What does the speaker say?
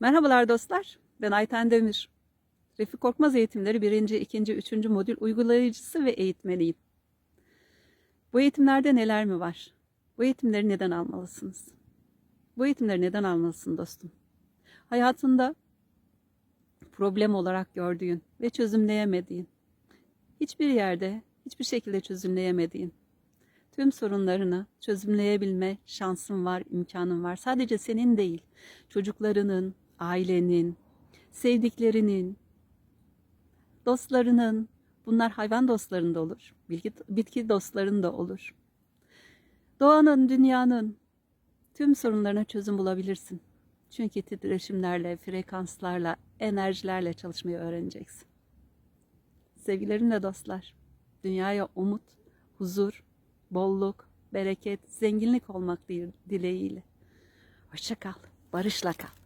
Merhabalar dostlar. Ben Ayten Demir. Refik Korkmaz Eğitimleri 1. 2. 3. modül uygulayıcısı ve eğitmeniyim. Bu eğitimlerde neler mi var? Bu eğitimleri neden almalısınız? Bu eğitimleri neden almalısın dostum? Hayatında problem olarak gördüğün ve çözümleyemediğin, hiçbir yerde hiçbir şekilde çözümleyemediğin tüm sorunlarını çözümleyebilme şansın var, imkanın var. Sadece senin değil, çocuklarının, ailenin, sevdiklerinin, dostlarının, bunlar hayvan dostların da olur, bilgi, bitki dostların olur. Doğanın, dünyanın tüm sorunlarına çözüm bulabilirsin. Çünkü titreşimlerle, frekanslarla, enerjilerle çalışmayı öğreneceksin. Sevgilerimle dostlar, dünyaya umut, huzur, bolluk, bereket, zenginlik olmak dileğiyle. Hoşça kal, barışla kal.